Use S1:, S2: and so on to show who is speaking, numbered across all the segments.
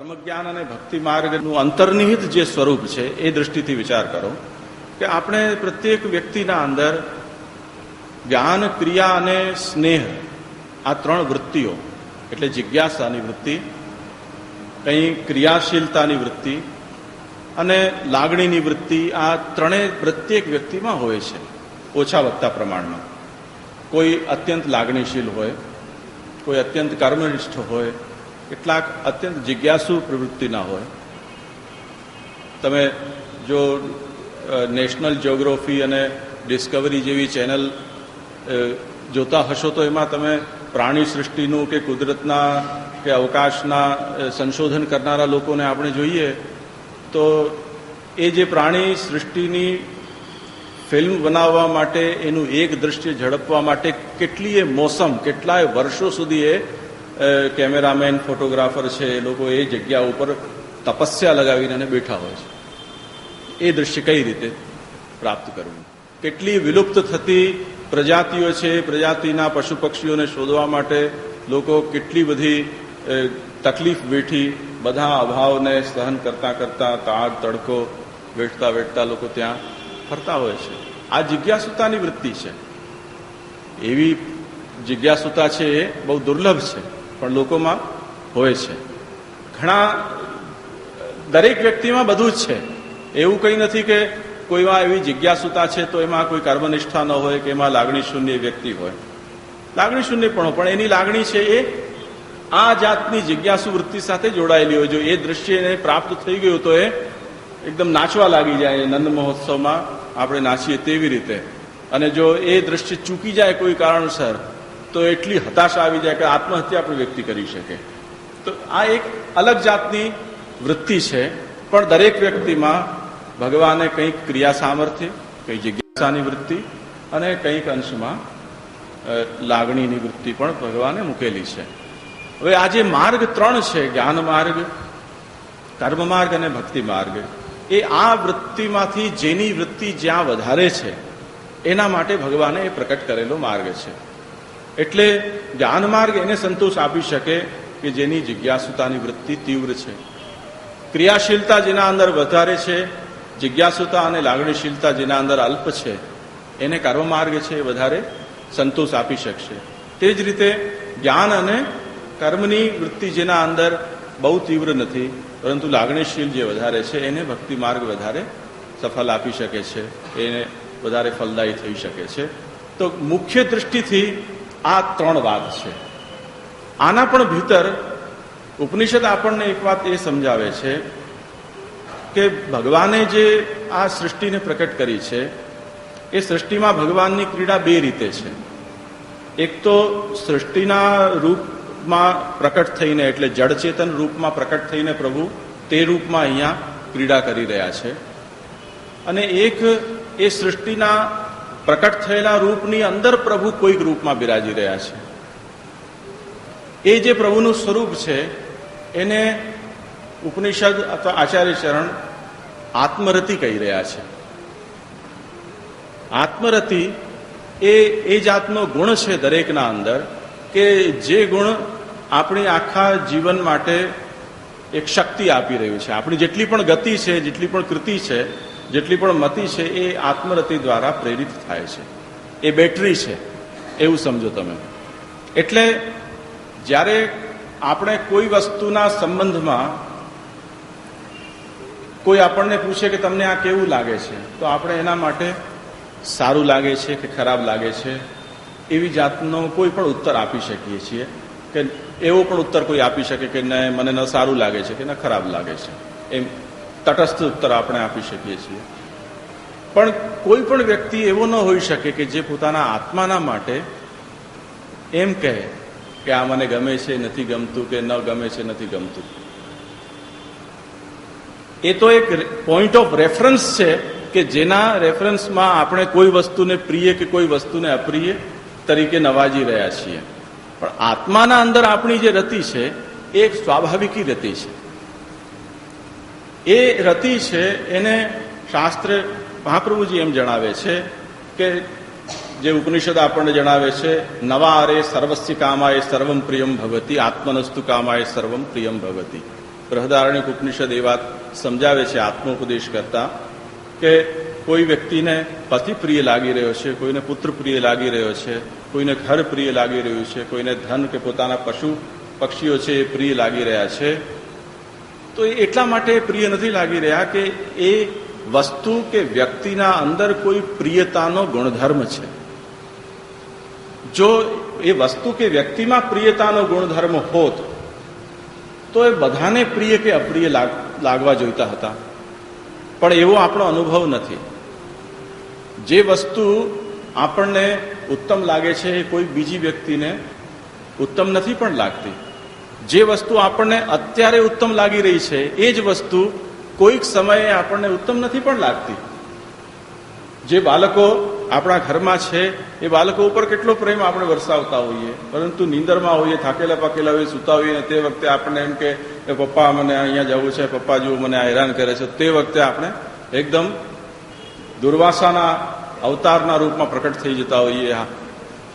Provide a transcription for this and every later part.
S1: કર્મજ્ઞાન અને ભક્તિ માર્ગનું અંતર્નિહિત જે સ્વરૂપ છે, એ દૃષ્ટિથી વિચાર કરો કે આપણે પ્રત્યેક વ્યક્તિના અંદર જ્ઞાન, ક્રિયા અને સ્નેહ, આ ત્રણ વૃત્તિઓ, એટલે જિજ્ઞાસાની વૃત્તિ, કંઈ ક્રિયાશીલતાની વૃત્તિ અને લાગણીની વૃત્તિ, આ ત્રણેય પ્રત્યેક વ્યક્તિમાં હોય છે, ઓછા વધતા પ્રમાણમાં. કોઈ અત્યંત લાગણીશીલ હોય, કોઈ અત્યંત કર્મનિષ્ઠ હોય કેટલાક અત્યંત જિજ્ઞાસુ પ્રવૃત્તિના હોય. તમે જો નેશનલ જ્યોગ્રાફી અને ડિસ્કવરી જેવી ચેનલ જોતા હશો તો એમાં તમે પ્રાણી સૃષ્ટિનું કે કુદરતના કે અવકાશના સંશોધન કરનારા લોકોને આપણે જોઈએ, તો એ જે પ્રાણી સૃષ્ટિની ફિલ્મ બનાવવા માટે એનું એક દ્રશ્ય ઝડપવા માટે કેટલીય મોસમ, કેટલાય વર્ષો સુધી એ કેમેરામેન, ફોટોગ્રાફર છે, એ લોકો એ જગ્યા ઉપર તપસ્યા લગાવીને અને બેઠા હોય છે. એ દ્રશ્ય કઈ રીતે પ્રાપ્ત કરવું? કેટલી વિલુપ્ત થતી પ્રજાતિઓ છે, પ્રજાતિના પશુ પક્ષીઓને શોધવા માટે લોકો કેટલી બધી તકલીફ વેઠી, બધા અભાવને સહન કરતા કરતા તાગ, તડકો વેઠતા વેઠતા લોકો ત્યાં ફરતા હોય છે. આ જિજ્ઞાસુતાની વૃત્તિ છે. એવી જિજ્ઞાસુતા છે એ બહુ દુર્લભ છે. પણ લોકોમાં હોય છે. ઘણા, દરેક વ્યક્તિમાં બધું જ છે. એવું કંઈ નથી કે કોઈમાં એવી જિજ્ઞાસુતા છે તો એમાં કોઈ કર્મનિષ્ઠા ન હોય કે એમાં લાગણી શૂન્ય વ્યક્તિ હોય. લાગણી શૂન્ય પણ પણ એની લાગણી છે એ આ જાતની જિજ્ઞાસુ વૃત્તિ સાથે જોડાયેલી હોય. જો એ દ્રશ્ય એને પ્રાપ્ત થઈ ગયું તો એ એકદમ નાચવા લાગી જાય. નંદ મહોત્સવમાં આપણે નાચીએ તેવી રીતે. અને જો એ દ્રશ્ય ચૂકી જાય કોઈ કારણસર તો એટલી હતાશા આવી જાય કે આત્મહત્યા પણ વ્યક્તિ કરી શકે. તો આ એક અલગ જાતની વૃત્તિ છે, પણ દરેક વ્યક્તિમાં ભગવાને કંઈક ક્રિયા સામર્થ્ય, કંઈક જિજ્ઞાસાની વૃત્તિ અને કંઈક અંશમાં લાગણીની વૃત્તિ પણ ભગવાને મૂકેલી છે. હવે આ જે માર્ગ ત્રણ છે, જ્ઞાન માર્ગ, કર્મ માર્ગ અને ભક્તિ માર્ગ, એ આ વૃત્તિમાંથી જેની વૃત્તિ જ્યાં વધારે છે, એના માટે ભગવાને એ પ્રકટ કરેલો માર્ગ છે. એટલે જ્ઞાન માર્ગ એને સંતોષ આપી શકે કે જેની જિજ્ઞાસુતાની વૃત્તિ તીવ્ર છે. ક્રિયાશીલતા જેના અંદર વધારે છે, જિજ્ઞાસુતા અને લાગણીશીલતા જેના અંદર અલ્પ છે, એને કર્મ માર્ગ છે એ વધારે સંતોષ આપી શકશે. તે જ રીતે જ્ઞાન અને કર્મની વૃત્તિ જેના અંદર બહુ તીવ્ર નથી, પરંતુ લાગણીશીલ જે વધારે છે, એને ભક્તિ માર્ગ વધારે સફળ આપી શકે છે, એને વધારે ફલદાયી થઈ શકે છે. તો મુખ્ય દૃષ્ટિથી આ ત્રણ વાત છે. આના પણ ભીતર ઉપનિષદ આપણને એક વાત એ સમજાવે છે કે ભગવાને જે આ સૃષ્ટિને પ્રકટ કરી છે, એ સૃષ્ટિમાં ભગવાનની ક્રીડા બે રીતે છે. એક તો સૃષ્ટિના રૂપમાં પ્રકટ થઈને, એટલે જડચેતન રૂપમાં પ્રકટ થઈને પ્રભુ તે રૂપમાં અહીંયા ક્રીડા કરી રહ્યા છે. અને એક એ સૃષ્ટિના પ્રકટ થયેલા રૂપની અંદર પ્રભુ કોઈક રૂપમાં બિરાજી રહ્યા છે. એ જે પ્રભુનું સ્વરૂપ છે, એને ઉપનિષદ અથવા આચાર્ય ચરણ આત્મરતિ કહી રહ્યા છે. આત્મરતિ એ એ જાતનો ગુણ છે દરેકના અંદર કે જે ગુણ આપણી આખા જીવન માટે એક શક્તિ આપી રહ્યું છે. આપણી જેટલી પણ ગતિ છે, જેટલી પણ કૃતિ છે જેટલી પણ મતિ છે એ આત્મરતિ દ્વારા પ્રેરિત થાય છે. એ બેટરી છે, એવું સમજો તમે. એટલે જ્યારે આપણે કોઈ વસ્તુના સંબંધમાં કોઈ આપણને પૂછે કે તમને આ કેવું લાગે છે, તો આપણે એના માટે સારું લાગે છે કે ખરાબ લાગે છે, એવી જાતનો કોઈ પણ ઉત્તર આપી શકીએ છીએ કે એવો પણ ઉત્તર કોઈ આપી શકે કે ન મને ન સારું લાગે છે કે ન ખરાબ લાગે છે. એમ તટસ્થ ઉત્તર આપણે આપી શકીએ છીએ. પણ કોઈ પણ વ્યક્તિ એવો ન હોઈ શકે કે જે પોતાના આત્માના માટે એમ કહે કે આ મને ગમે છે, નથી ગમતું કે ન ગમે છે, નથી ગમતું. એ તો એક પોઈન્ટ ઓફ રેફરન્સ છે કે જેના રેફરન્સમાં આપણે કોઈ વસ્તુને પ્રિય કે કોઈ વસ્તુને અપ્રિય તરીકે નવાજી રહ્યા છીએ. પણ આત્માના અંદર આપણી જે રતિ છે, એ એક સ્વાભાવિકી રતિ છે. એ રતિ છે, એને શાસ્ત્ર મહાપ્રભુજી એમ જણાવે છે કે જે ઉપનિષદ આપણને જણાવે છે નવા અરે સર્વસ્ય કામાય સર્વમ પ્રિયમ ભવતી, આત્મનસ્તુ કામાય સર્વમ પ્રિયમ ભવતી. બૃહદારણ્યક ઉપનિષદ એ વાત સમજાવે છે આત્મોપદેશ કરતા કે કોઈ વ્યક્તિને પતિ પ્રિય લાગી રહ્યો છે, કોઈને પુત્ર પ્રિય લાગી રહ્યો છે, કોઈને ઘર પ્રિય લાગી રહ્યું છે, કોઈને ધન કે પોતાના પશુ પક્ષીઓ છે એ પ્રિય લાગી રહ્યા છે તો એ એટલા માટે પ્રિય નથી લાગી રહ્યા કે એ વસ્તુ કે વ્યક્તિના અંદર કોઈ પ્રિયતાનો ગુણધર્મ છે. જો એ વસ્તુ કે વ્યક્તિમાં પ્રિયતાનો ગુણધર્મ હોત, તો એ બધાને પ્રિય કે અપ્રિય લાગ- લાગવા જોઈતા હતા. પણ એવો આપણો અનુભવ નથી. જે વસ્તુ આપણને ઉત્તમ લાગે છે એ કોઈ બીજી વ્યક્તિને ઉત્તમ નથી પણ લાગતી. જે વસ્તુ આપણને અત્યારે ઉત્તમ લાગી રહી છે, એ જ વસ્તુ કોઈક સમયે આપણને ઉત્તમ નથી પણ લાગતી. જે બાળકો આપણા ઘરમાં છે, એ બાળકો ઉપર કેટલો પ્રેમ આપણે વરસાવતા હોઈએ. પરંતુ નીંદરમાં હોઈએ, થાકેલા પાકેલા હોઈએ, સુતા હોઈએ અને તે વખતે આપણને એમ કે પપ્પા, મને અહીંયા જવું છે, પપ્પા જો મને હેરાન કરે છે. તે વખતે આપણે એકદમ દુર્વાસાના અવતારના રૂપમાં પ્રકટ થઈ જતા હોઈએ.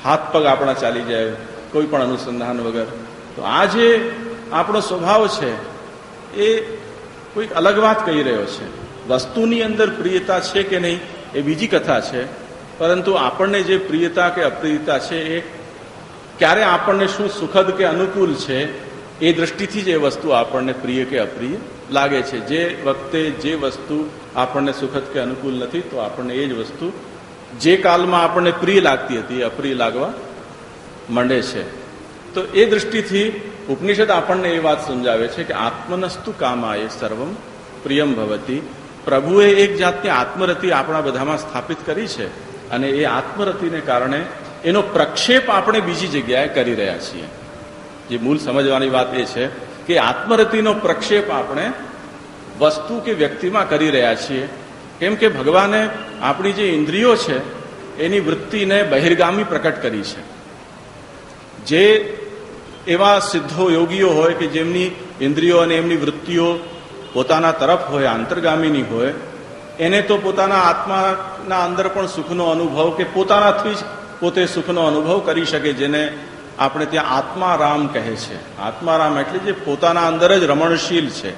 S1: હાથ પગ આપણા ચાલી જાય, કોઈ પણ અનુસંધાન વગર. તો આ જે આપણો સ્વભાવ છે, એ કોઈક અલગ વાત કહી રહ્યો છે. વસ્તુની અંદર પ્રિયતા છે કે નહીં, એ બીજી કથા છે. પરંતુ આપણને જે પ્રિયતા કે અપ્રિયતા છે, એ ક્યારે આપણને શું સુખદ કે અનુકૂળ છે, એ દ્રષ્ટિથી જ એ વસ્તુ આપણને પ્રિય કે અપ્રિય લાગે છે. જે વખતે જે વસ્તુ આપણને સુખદ કે અનુકૂળ નથી, તો આપણને એ જ વસ્તુ જે કાલમાં આપણને પ્રિય લાગતી હતી અપ્રિય લાગવા માંડે છે. તો એ દૃષ્ટિથી ઉપનિષદ આપણને એ વાત સમજાવે છે કે આત્મનસ્તુ કામાય સર્વમ પ્રિયમ ભવતી. પ્રભુએ એક જાતની આત્મરતિ આપણા બધામાં સ્થાપિત કરી છે અને એ આત્મરતિને કારણે એનો પ્રક્ષેપ આપણે બીજી જગ્યાએ કરી રહ્યા છીએ. જે મૂળ સમજવાની વાત એ છે કે આત્મરતિનો પ્રક્ષેપ આપણે વસ્તુ કે વ્યક્તિમાં કરી રહ્યા છીએ. કેમ કે ભગવાને આપણી જે ઇન્દ્રિયો છે, એની વૃત્તિને બહિર્ગામી પ્રકટ કરી છે. જે એવા સિદ્ધો યોગીઓ હોય કે જેમની ઇન્દ્રિયો અને એમની વૃત્તિઓ પોતાના તરફ હોય, આંતરગામીની હોય, એને તો પોતાના આત્માના અંદર પણ સુખનો અનુભવ કે પોતાનાથી જ પોતે સુખનો અનુભવ કરી શકે જેને આપણે ત્યાં આત્મારામ કહે છે. આત્મારામ એટલે જે પોતાના અંદર જ રમણશીલ છે.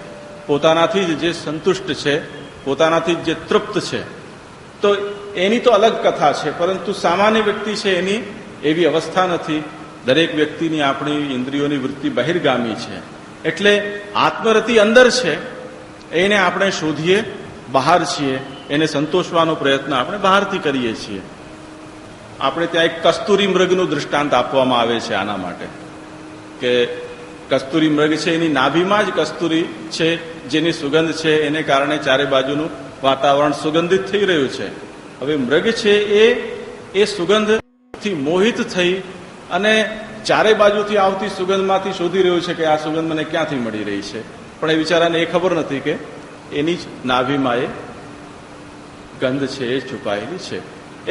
S1: પોતાનાથી જ જે સંતુષ્ટ છે, પોતાનાથી જ જે તૃપ્ત છે. તો એની તો અલગ કથા છે, પરંતુ સામાન્ય વ્યક્તિ છે એની એવી અવસ્થા નથી. દરેક વ્યક્તિની આપણી ઇન્દ્રિયોની વૃત્તિ બહિર્ગામી છે. એટલે આત્મરતિ અંદર છે, એને આપણે શોધીએ, બહાર છીએ, એને સંતોષવાનો પ્રયત્ન આપણે બહારથી કરીએ છીએ. આપણે ત્યાં એક કસ્તુરી મૃગનું દૃષ્ટાંત આપવામાં આવે છે આના માટે. કે કસ્તુરી મૃગ છે, એની નાભીમાં જ કસ્તુરી છે, જેની સુગંધ છે, એને કારણે ચારે બાજુનું વાતાવરણ સુગંધિત થઈ રહ્યું છે. હવે મૃગ છે એ એ સુગંધથી મોહિત થઈ અને ચારે બાજુથી આવતી સુગંધમાંથી શોધી રહ્યું છે કે આ સુગંધ મને ક્યાંથી મળી રહી છે. પણ એ બિચારાને એ ખબર નથી કે એની જ નાભીમાં એ ગંધ છે એ છુપાયેલી છે.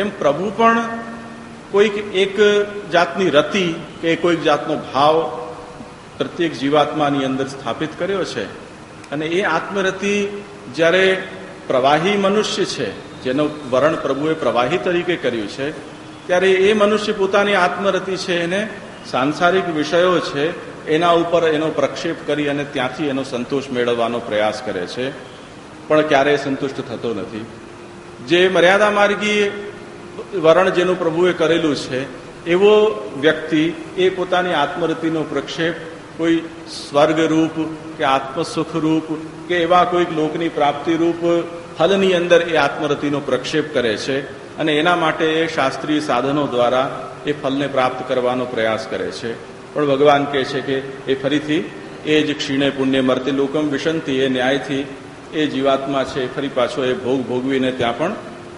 S1: એમ પ્રભુ પણ કોઈક એક જાતની રતિ કે કોઈક જાતનો ભાવ પ્રત્યેક જીવાત્માની અંદર સ્થાપિત કર્યો છે. અને એ આત્મરતિ જ્યારે પ્રવાહી મનુષ્ય છે, જેનો વરણ પ્રભુએ પ્રવાહી તરીકે કર્યું છે ત્યારે એ મનુષ્ય પોતાની આત્મરતિ છે, એને સાંસારિક વિષયો છે, એના ઉપર એનો પ્રક્ષેપ કરી અને ત્યાંથી એનો સંતોષ મેળવવાનો પ્રયાસ કરે છે. પણ ક્યારેય સંતુષ્ટ થતો નથી. જે મર્યાદા માર્ગી વરણ જેનું પ્રભુએ કરેલું છે, એવો વ્યક્તિ એ પોતાની આત્મરતિનો પ્રક્ષેપ કોઈ સ્વર્ગરૂપ કે આત્મસુખ રૂપ કે એવા કોઈક લોકની પ્રાપ્તિ રૂપ ફલની અંદર એ આત્મરતિનો પ્રક્ષેપ કરે છે. અને એના માટે એ શાસ્ત્રીય સાધનો દ્વારા એ ફલને પ્રાપ્ત કરવાનો પ્રયાસ કરે છે. પણ ભગવાન કહે છે કે એ ફરીથી એ જ ક્ષીણે પુણ્ય મરતી લોકમ વિશંતિ, એ ન્યાયથી એ જીવાત્મા છે ફરી પાછો એ ભોગ ભોગવીને ત્યાં પણ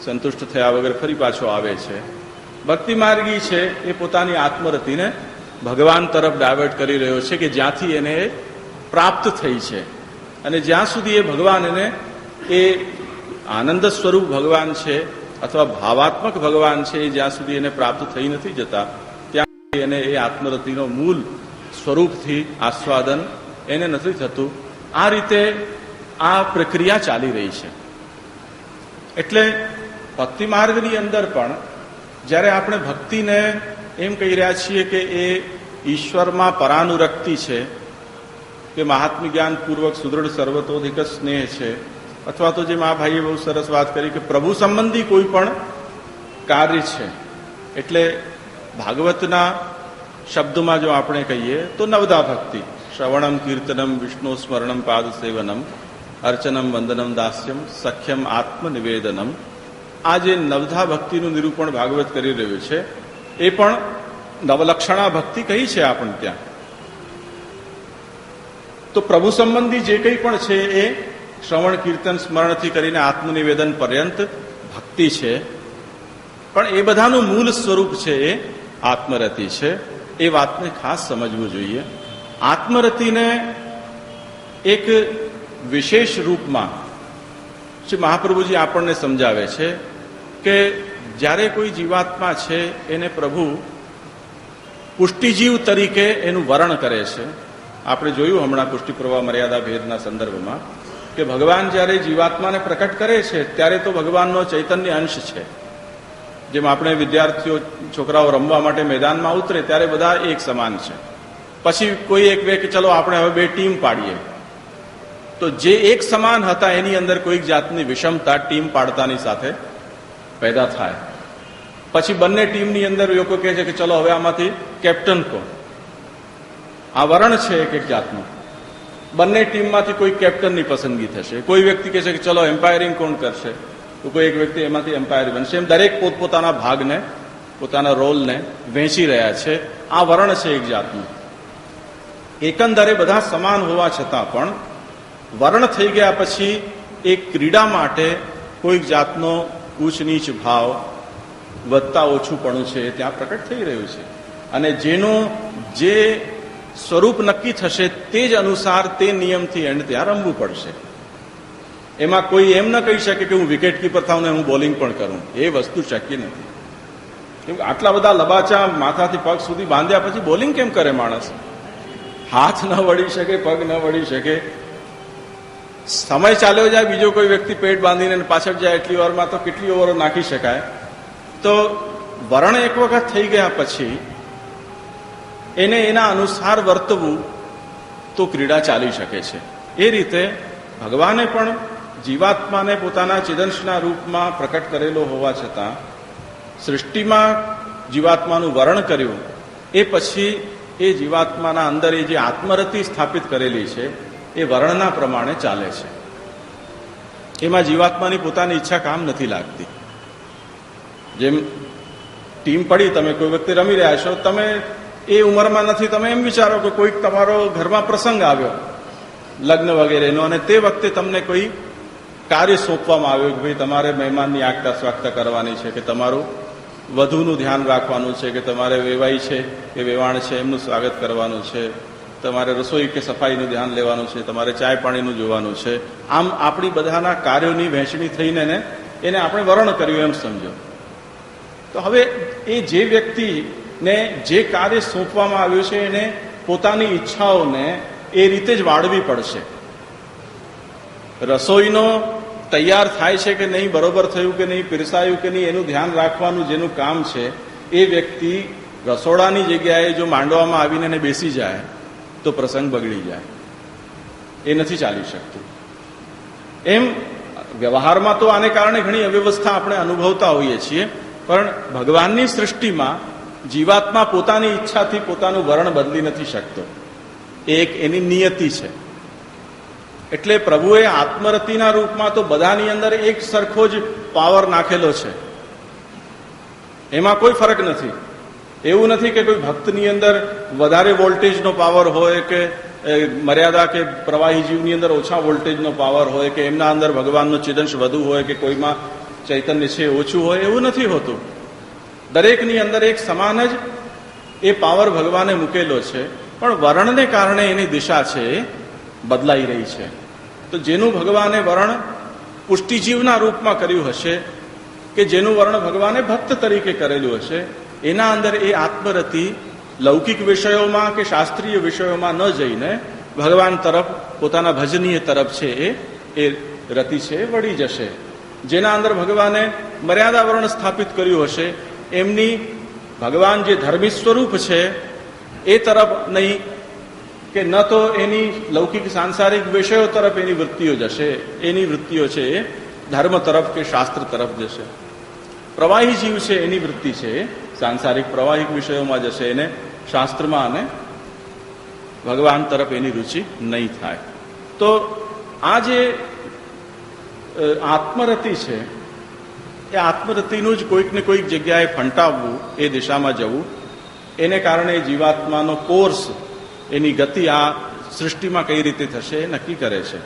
S1: સંતુષ્ટ થયા વગર ફરી પાછો આવે છે. ભક્તિ માર્ગી છે એ પોતાની આત્મરતિને ભગવાન તરફ ડાયવર્ટ કરી રહ્યો છે કે જ્યાંથી એને પ્રાપ્ત થઈ છે. અને જ્યાં સુધી એ ભગવાન એને એ આનંદ સ્વરૂપ ભગવાન છે અથવા ભાવાત્મક ભગવાન છે એ જ્યાં સુધી એને પ્રાપ્ત થઈ નથી જતા, ત્યાં સુધી એને એ આત્મરતિનો મૂળ સ્વરૂપથી આસ્વાદન એને નથી થતું. આ રીતે આ પ્રક્રિયા ચાલી રહી છે. એટલે ભક્તિ માર્ગની અંદર પણ જ્યારે આપણે ભક્તિને એમ કહી રહ્યા છીએ કે એ ઈશ્વરમાં પરાનુરક્તિ છે, કે મહાત્મ જ્ઞાન પૂર્વક સુદૃઢ સર્વતોધિક સ્નેહ છે અથવા તો જેમ આ ભાઈએ બહુ સરસ વાત કરી કે પ્રભુ સંબંધી કોઈ પણ કાર્ય છે, એટલે ભાગવતના શબ્દમાં જો આપણે કહીએ તો નવદા ભક્તિ, શ્રવણમ કીર્તનમ વિષ્ણુ સ્મરણમ પાદ સેવનમ, અર્ચનમ વંદનમ દાસ્યમ, સખ્યમ આત્મનિવેદનમ. આ જે નવધા ભક્તિનું નિરૂપણ ભાગવત કરી રહ્યું છે, એ પણ નવલક્ષણા ભક્તિ કહી છે આપણે ત્યાં. તો પ્રભુ સંબંધી જે કંઈ પણ છે એ શ્રવણ, કીર્તન, સ્મરણથી કરીને આત્મનિવેદન પર્યંત ભક્તિ છે. પણ એ બધાનું મૂળ સ્વરૂપ છે એ આત્મરતિ છે. એ વાતને ખાસ સમજવું જોઈએ. આત્મરતિને એક વિશેષ રૂપમાં શ્રી મહાપ્રભુજી આપણને સમજાવે છે કે જ્યારે કોઈ જીવાત્મા છે, એને પ્રભુ પુષ્ટિજીવ તરીકે એનું વરણ કરે છે. આપણે જોયું હમણાં પુષ્ટિ પ્રવાહ મર્યાદા ભેદના સંદર્ભમાં. કે ભગવાન જ્યારે જીવાત્માને પ્રકટ કરે છે, ત્યારે તો ભગવાનનો ચૈતન્ય અંશ છે. જેમ આપણે વિદ્યાર્થીઓ, છોકરાઓ રમવા માટે મેદાનમાં ઉતરે, ત્યારે બધા એક સમાન છે. પછી કોઈ એક બે કે ચલો આપણે હવે બે ટીમ પાડીએ. તો જે એક સમાન હતા, એની અંદર કોઈક જાતની વિષમતા ટીમ પાડતાની સાથે પેદા થાય. પછી બંને ટીમની અંદર લોકો કહે છે કે ચલો હવે આમાંથી કેપ્ટન કોણ? આ વરણ છે એક એક જાતનું. બંને ટીમમાંથી કોઈ કેપ્ટનની પસંદગી થશે. કોઈ વ્યક્તિ કહેશે કે ચલો એમ્પાયરિંગ કોણ કરશે? તો કોઈ એક વ્યક્તિ એમાંથી એમ્પાયર બનશે. એમ દરેક પોતપોતાના ભાગને, પોતાના રોલને વહેંચી રહ્યા છે. આ વરણ છે એક જાતનું. એકંદરે બધા સમાન હોવા છતાં પણ વરણ થઈ ગયા પછી એક ક્રીડા માટે કોઈક જાતનો ઊંચ નીચ ભાવ વધતા પણ છે. ત્યાં પ્રકટ થઈ રહ્યું છે. અને જેનું જે સ્વરૂપ નક્કી થશે તે જ અનુસાર તે નિયમથી એન્ડ ત્યાં રમવું પડશે. એમાં કોઈ એમ ન કહી શકે કે હું વિકેટ કીપર થાઉં ને હું બોલિંગ પણ કરું. એ વસ્તુ શક્ય નથી. કેમ આટલા બધા લબાચા માથાથી પગ સુધી બાંધ્યા પછી બોલિંગ કેમ કરે માણસ? હાથ ન વળી શકે, પગ ન વળી શકે. સમય ચાલ્યો જાય, બીજો કોઈ વ્યક્તિ પેટ બાંધીને પાછળ જાય એટલી વારમાં તો કેટલી ઓવરો નાખી શકાય? તો વરણ એક વખત થઈ ગયા પછી એને એના અનુસાર વર્તવું તો ક્રીડા ચાલી શકે છે. એ રીતે ભગવાને પણ જીવાત્માને પોતાના ચિદંશના રૂપમાં પ્રકટ કરેલો હોવા છતાં સૃષ્ટિમાં જીવાત્માનું વર્ણન કર્યું, એ પછી એ જીવાત્માના અંદર એ જે આત્મરતિ સ્થાપિત કરેલી છે, એ વર્ણના પ્રમાણે ચાલે છે. એમાં જીવાત્માની પોતાની ઈચ્છા કામ નથી લાગતી. જેમ ટીમ પડી, તમે કોઈ વ્યક્તિ રમી રહ્યા છો, તમે એ ઉંમરમાં નથી. તમે એમ વિચારો કે કોઈક તમારો ઘરમાં પ્રસંગ આવ્યો, લગ્ન વગેરેનો, અને તે વખતે તમને કોઈ કાર્ય સોંપવામાં આવ્યું કે ભાઈ તમારે મહેમાનની આગતા સ્વાગતા કરવાની છે, કે તમારું વધુનું ધ્યાન રાખવાનું છે, કે તમારે વેવાઈ છે, કે વેવાણ છે, એમનું સ્વાગત કરવાનું છે, તમારે રસોઈ કે સફાઈનું ધ્યાન લેવાનું છે, તમારે ચાય પાણીનું જોવાનું છે. આમ આપણી બધાના કાર્યોની વહેંચણી થઈને એને આપણે વરણ કર્યું એમ સમજો. તો હવે એ જે વ્યક્તિને જે કાર્ય સોંપવામાં આવ્યું છે એને પોતાની ઈચ્છાઓને એ રીતે જ વાળવી પડશે. રસોઈનો તૈયાર થાય છે કે નહીં, બરોબર થયું કે નહીં, પીરસાયું કે નહીં, એનું ધ્યાન રાખવાનું જેનું કામ છે, એ વ્યક્તિ રસોડાની જગ્યાએ જો માંડવામાં આવીને એને બેસી જાય, તો પ્રસંગ બગડી જાય. એ નથી ચાલી શકતું. એમ વ્યવહારમાં તો આને કારણે ઘણી અવ્યવસ્થા આપણે અનુભવતા હોઈએ છીએ, પણ ભગવાનની સૃષ્ટિમાં જીવાત્મા પોતાની ઈચ્છાથી પોતાનું વરણ બદલી નથી શકતો. એ એક એની નિયતિ છે. એટલે પ્રભુએ આત્મરતિના રૂપમાં તો બધાની અંદર એક સરખો જ પાવર નાખેલો છે. એમાં કોઈ ફરક નથી. એવું નથી કે કોઈ ભક્તની અંદર વધારે વોલ્ટેજનો પાવર હોય કે મર્યાદા કે પ્રવાહી જીવની અંદર ઓછા વોલ્ટેજનો પાવર હોય કે એમના અંદર ભગવાનનો ચિદંશ વધુ હોય કે કોઈમાં ચૈતન્ય છે ઓછું હોય એવું નથી હોતું. દરેકની અંદર એક સમાન જ એ પાવર ભગવાને મૂકેલો છે. પણ વર્ણને કારણે એની દિશા છે એ બદલાઈ રહી છે. તો જેનું ભગવાને વર્ણ પુષ્ટિજીવના રૂપમાં કર્યું હશે કે જેનું વર્ણ ભગવાને ભક્ત તરીકે કરેલું હશે, એના અંદર એ આત્મરતિ લૌકિક વિષયોમાં કે શાસ્ત્રીય વિષયોમાં ન જઈને ભગવાન તરફ, પોતાના ભજનીય તરફ છે એ એ રતિ છે વળી જશે. જેના અંદર ભગવાને મર્યાદા વર્ણ સ્થાપિત કર્યું હશે એમની ભગવાન જે ધર્મી સ્વરૂપ છે, એ તરફ નહીં, કે ન તો એની લૌકિક સાંસારિક વિષયો તરફ એની વૃત્તિઓ જશે. એની વૃત્તિઓ છે એ ધર્મ તરફ કે શાસ્ત્ર તરફ જશે. પ્રવાહી જીવ છે, એની વૃત્તિ છે સાંસારિક પ્રવાહિક વિષયોમાં જશે એને શાસ્ત્રમાં અને ભગવાન તરફ એની રુચિ નહીં થાય. તો આ જે આત્મરતિ છે એ આત્મરતિનું જ કોઈક ને કોઈક જગ્યાએ ફંટાવવું એ દિશામાં જવું. એને કારણે જીવાત્માનો કોર્સ એની ગતિ આ સૃષ્ટિમાં કઈ રીતે થશે એ નક્કી કરે છે.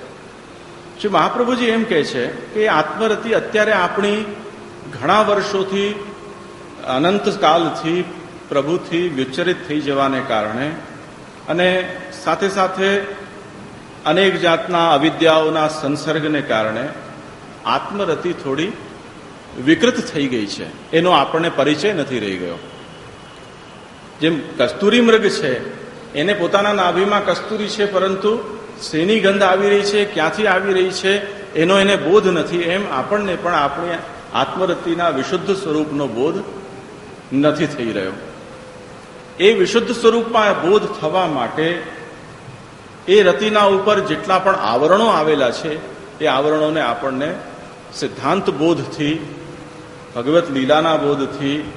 S1: શ્રી મહાપ્રભુજી એમ કહે છે કે આત્મરતિ અત્યારે આપણી ઘણા વર્ષોથી અનંત કાલથી પ્રભુથી વિચરિત થઈ જવાને કારણે અને સાથે સાથે અનેક જાતના અવિદ્યાઓના સંસર્ગને કારણે આત્મરતિ થોડી વિકૃત થઈ ગઈ છે. એનો આપણને પરિચય નથી રહી ગયો. જેમ કસ્તુરી મૃગ છે, એને પોતાના નાભીમાં કસ્તુરી છે, પરંતુ શેની ગંધ આવી રહી છે, ક્યાંથી આવી રહી છે, એનો એને બોધ નથી. એમ આપણને પણ આપણી આત્મરતિના વિશુદ્ધ સ્વરૂપનો બોધ નથી થઈ રહ્યો. એ વિશુદ્ધ સ્વરૂપમાં બોધ થવા માટે એ રતિના ઉપર જેટલા પણ આવરણો આવેલા છે, એ આવરણોને આપણને સિદ્ધાંત બોધથી ભગવત લીલાના બોધથી,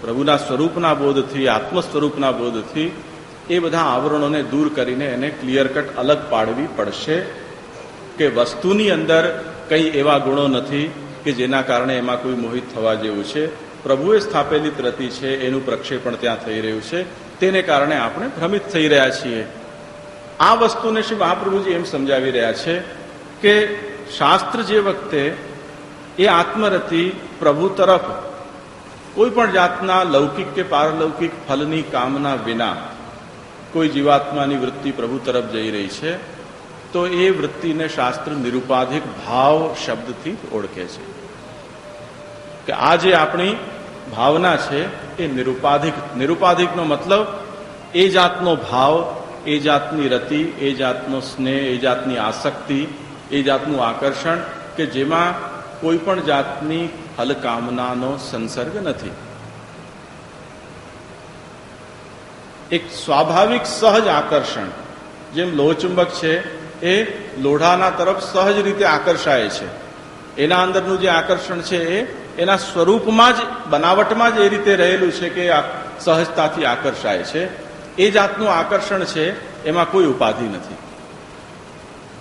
S1: પ્રભુના સ્વરૂપના બોધથી આત્મ સ્વરૂપના બોધથી એ બધા આવરણોને દૂર કરીને એને ક્લિયર કટ અલગ પાડવી પડશે કે વસ્તુની અંદર કંઈ એવા ગુણો નથી કે જેના કારણે એમાં કોઈ મોહિત થવા જેવું છે. પ્રભુએ સ્થાપેલી રતિ છે, એનું પ્રક્ષેપણ ત્યાં થઈ રહ્યું છે. તેને કારણે આપણે ભ્રમિત થઈ રહ્યા છીએ. આ વસ્તુને શ્રી મહાપ્રભુજી એમ સમજાવી રહ્યા છે કે શાસ્ત્ર જે વખતે એ આત્મરથી પ્રભુ તરફ. કોઈ પણ જાતના લૌકિક કે પારલૌકિક ફલની કામના વિના કોઈ જીવાત્માની વૃત્તિ પ્રભુ તરફ જઈ રહી છે, તો એ વૃત્તિને શાસ્ત્ર નિરુપાધિક ભાવ શબ્દથી ઓળખે છે. કે આ જે આપણી ભાવના છે, એ નિરુપાધિક, નિરુપાધિકનો મતલબ એ જાતનો ભાવ, એ જાતની રતિ, એ જાતનો સ્નેહ, એ જાતની આસક્તિ, એ જાતનું આકર્ષણ કે જેમાં કોઈ પણ જાતની હલકામનાનો સંસર્ગ નથી. એક સ્વાભાવિક સહજ આકર્ષણ, જેમ લોહચુંબક છે, એ લોઢાના તરફ સહજ રીતે આકર્ષાય છે. એના અંદરનું જે આકર્ષણ છે એ, એના સ્વરૂપમાં જ, બનાવટમાં જ એ રીતે રહેલું છે કે સહજતાથી આકર્ષાય છે. એ જાતનું આકર્ષણ છે, એમાં કોઈ ઉપાધિ નથી.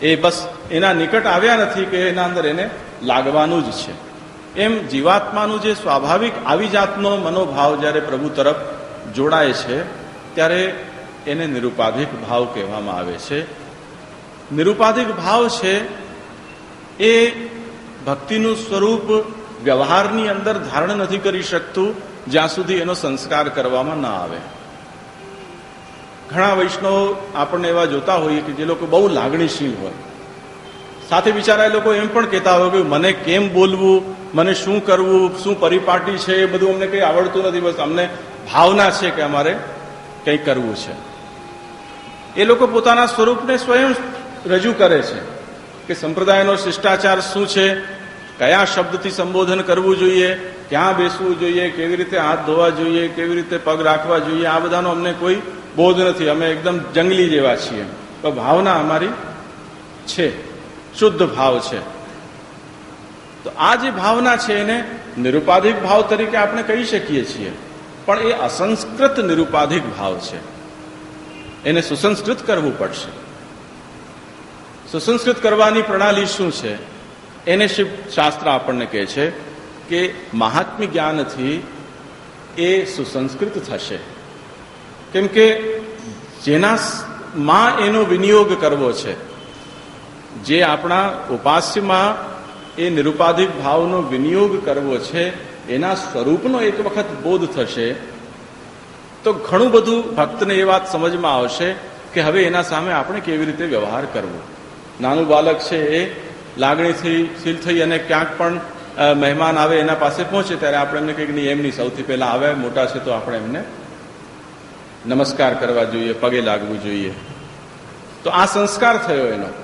S1: એ બસ એના નિકટ આવ્યા નથી કે એના અંદર એને લાગવાનું જ છે. એમ જીવાત્માનું જે સ્વાભાવિક આવી જાતનો મનોભાવ જ્યારે પ્રભુ તરફ જોડાય છે, ત્યારે એને નિરુપાધિક ભાવ કહેવામાં આવે છે. નિરુપાધિક ભાવ છે એ ભક્તિનું સ્વરૂપ વ્યવહારની અંદર ધારણ નથી કરી શકતું, જ્યાં સુધી એનો સંસ્કાર કરવામાં ના આવે. ઘણા વૈષ્ણવ આપણને એવા જોતા હોઈએ કે જે લોકો બહુ લાગણીશીલ હોય. સાથે બિચારા એ લોકો એમ પણ કહેતા હોય કે મને કેમ બોલવું, મને શું કરવું, શું પરિપાટી છે, એ બધું અમને કંઈ આવડતું નથી, બસ અમને ભાવના છે કે અમારે કંઈ કરવું છે. એ લોકો પોતાના સ્વરૂપને સ્વયં રજૂ કરે છે કે સંપ્રદાયનો શિષ્ટાચાર શું છે, કયા શબ્દથી સંબોધન કરવું જોઈએ, ક્યાં બેસવું જોઈએ, કેવી રીતે હાથ ધોવા જોઈએ, કેવી રીતે પગ રાખવા જોઈએ, આ બધાનો અમને કોઈ બોધ નથી. અમે એકદમ જંગલી જેવા છીએ. તો ભાવના અમારી છે. શુદ્ધ ભાવ છે. તો આ જે ભાવના છે એને નિરુપાધિક ભાવ તરીકે આપણે કહી શકીએ છીએ. પણ એ અસંસ્કૃત નિરુપાધિક ભાવ છે. એને સુસંસ્કૃત કરવું પડશે. સુસંસ્કૃત કરવાની પ્રણાલી શું છે? એને શિવ શાસ્ત્ર આપણને કહે છે કે મહાત્મ્ય જ્ઞાનથી એ સુસંસ્કૃત થશે. કેમ કે જેના માં એનો વિનિયોગ કરવો છે. જે આપણા ઉપાસ્યમાં એ નિરુપાધિક ભાવનો વિનિયોગ કરવો છે, એના સ્વરૂપનો એક વખત બોધ થશે, તો ઘણું બધું ભક્તને એ વાત સમજમાં આવશે કે હવે એના સામે આપણે કેવી રીતે વ્યવહાર કરવો. નાનું બાળક છે એ, લાગણીથી શીલ થઈ અને ક્યાંક પણ મહેમાન આવે એના પાસે પહોંચે ત્યારે આપણે એમને કંઈક નહીં, એમની સૌથી પહેલા આવે, મોટા છે તો આપણે એમને નમસ્કાર કરવા જોઈએ, પગે લાગવું જોઈએ. તો આ સંસ્કાર થયો એનો.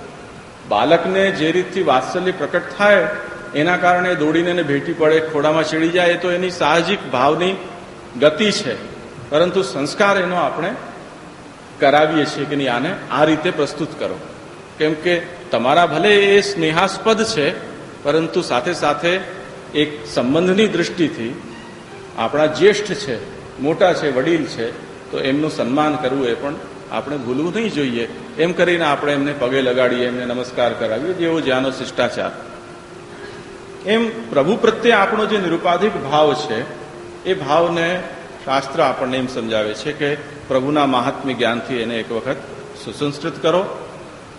S1: બાળકને જે રીતથી વાત્સલ્ય પ્રકટ થાય, એના કારણે દોડીને એને ભેટી પડે, ખોડામાં ચડી જાય, એ તો એની સાહજિક ભાવની ગતિ છે. પરંતુ સંસ્કાર એનો આપણે કરાવીએ છીએ કે નહીં, આને આ રીતે પ્રસ્તુત કરો. કેમ કે તમારા ભલે એ સ્નેહાસ્પદ છે, પરંતુ સાથે સાથે એક સંબંધની દૃષ્ટિથી આપણા જ્યેષ્ઠ છે, મોટા છે, વડીલ છે, તો એમનું સન્માન કરવું એ પણ આપણે ભૂલવું નહીં જોઈએ. એમ કરીને આપણે એમને પગે લગાડીએ, એમને નમસ્કાર કરાવીએ, જેવો જ્યાંનો શિષ્ટાચાર. એમ પ્રભુ પ્રત્યે આપણો જે નિરુપાધિક ભાવ છે, એ ભાવને શાસ્ત્ર આપણને એમ સમજાવે છે કે પ્રભુના મહાત્મ્ય જ્ઞાનથી એને એક વખત સુસંસ્કૃત કરો.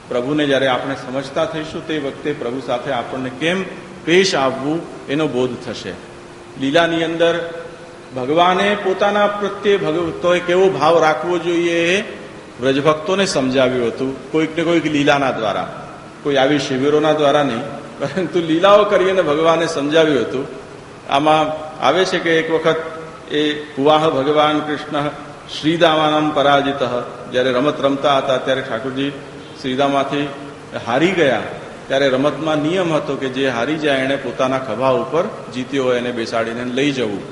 S1: પ્રભુને જ્યારે આપણે સમજતા થઈશું તે વખતે પ્રભુ સાથે આપણને કેમ પેશ આવવું એનો બોધ થશે. લીલાની અંદર ભગવાને પોતાના પ્રત્યે ભગવતોએ કેવો ભાવ રાખવો જોઈએ વ્રજભક્તોને સમજાવ્યું હતું, કોઈક ને કોઈક લીલાના દ્વારા. કોઈ આવી શિબિરોના દ્વારા નહીં, પરંતુ લીલાઓ કરીને ભગવાને સમજાવ્યું હતું. આમાં આવે છે કે એક વખત એ કુવાહ ભગવાન કૃષ્ણ શ્રીદામાનામ પરાજિત જ્યારે રમત રમતા હતા, ત્યારે ઠાકોરજી શ્રીદામાંથી હારી ગયા. ત્યારે રમતમાં નિયમ હતો કે જે હારી જાય એણે પોતાના ખભા ઉપર જીત્યો હોય એને બેસાડીને લઈ જવું.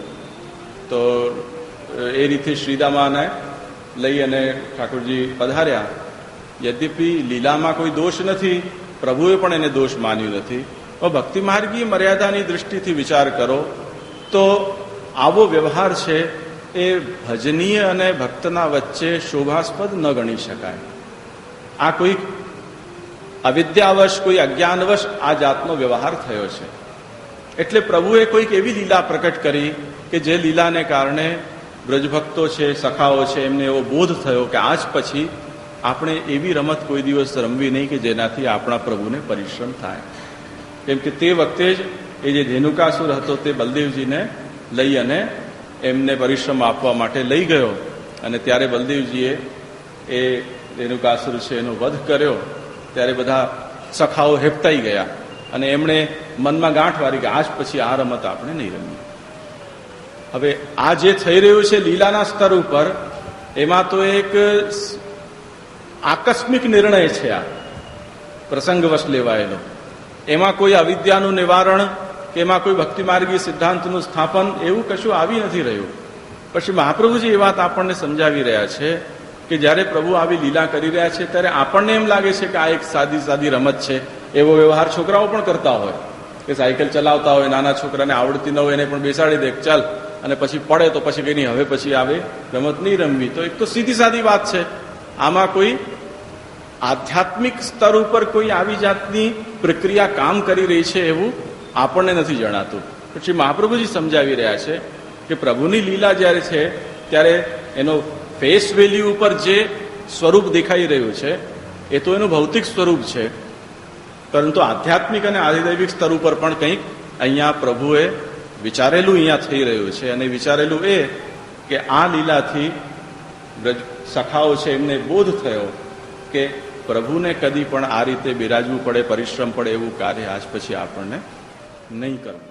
S1: તો એ રીતે શ્રીદામાને લઈ અને ઠાકોરજી પધાર્યા. યદ્યપિ લીલામાં કોઈ દોષ નથી, પ્રભુએ પણ એને દોષ માન્યું નથી. ભક્તિ માર્ગી મર્યાદાની દૃષ્ટિથી વિચાર કરો, તો આવો વ્યવહાર છે એ ભજનીય અને ભક્તના વચ્ચે શોભાસ્પદ ન ગણી શકાય. આ કોઈ અવિદ્યાવશ, કોઈ અજ્ઞાનવશ આ જાતનો વ્યવહાર થયો છે. એટલે પ્રભુએ કોઈક એવી લીલા પ્રકટ કરી કે જે લીલાને કારણે બ્રજભક્તો છે, સખાઓ છે, એમને એવો બોધ થયો કે આજ પછી આપણે એવી રમત કોઈ દિવસ રમવી નહીં કે જેનાથી આપણા પ્રભુને પરિશ્રમ થાય. કેમ કે તે વખતે જ એ જે ધેનુકાસુર હતો તે બલદેવજીને લઈ અને એમને પરિશ્રમ આપવા માટે લઈ ગયો. અને ત્યારે બલદેવજીએ એ ધેનુકાસુર છે એનો વધ કર્યો. ત્યારે બધા સખાઓ હેપતાઈ ગયા. અને એમણે મનમાં ગાંઠ વારી કે આજ પછી આ રમત આપણે નહીં રમીએ. હવે આ જે થઈ રહ્યું છે લીલાના સ્તર ઉપર, એમાં તો એક આકસ્મિક નિર્ણય છે આ, પ્રસંગવશ લેવાયેલો. એમાં કોઈ અવિદ્યાનું નિવારણ કે એમાં કોઈ ભક્તિમાર્ગી સિદ્ધાંતનું સ્થાપન એવું કશું આવી નથી રહ્યું. પછી મહાપ્રભુજી એ વાત આપણને સમજાવી રહ્યા છે કે જ્યારે પ્રભુ આવી લીલા કરી રહ્યા છે ત્યારે આપણને એમ લાગે છે કે આ એક સાદી સાદી રમત છે. એવો વ્યવહાર છોકરાઓ પણ કરતા હોય. કે સાયકલ ચલાવતા હોય, નાના છોકરાને આવડતી ન હોય, એને પણ બેસાડી દે ચાલ અને પછી પડે તો પછી નહીં, હવે પછી આવે રમત નહીં રમવી. તો એક તો સીધી સાદી વાત છે. આમાં કોઈ આધ્યાત્મિક સ્તર ઉપર કોઈ આવી જાતની પ્રક્રિયા કામ કરી રહી છે એવું આપણને નથી જણાતું. પછી મહાપ્રભુજી સમજાવી રહ્યા છે કે પ્રભુની લીલા જ્યારે છે, ત્યારે એનો ફેસ વેલ્યુ ઉપર જે સ્વરૂપ દેખાઈ રહ્યું છે, એ તો એનું ભૌતિક સ્વરૂપ છે. પરંતુ આધ્યાત્મિક અને આધિદૈવિક સ્તર ઉપર પણ કંઈક અહીંયા પ્રભુએ વિચારેલું અહીંયા થઈ રહ્યું છે અને વિચારેલું એ કે આ લીલાથી સખાઓ છે, એમને બોધ થયો કે પ્રભુને કદી પણ આ રીતે બિરાજવું પડે, પરિશ્રમ પડે એવું કાર્ય આજ પછી આપણને નહીં કરવું.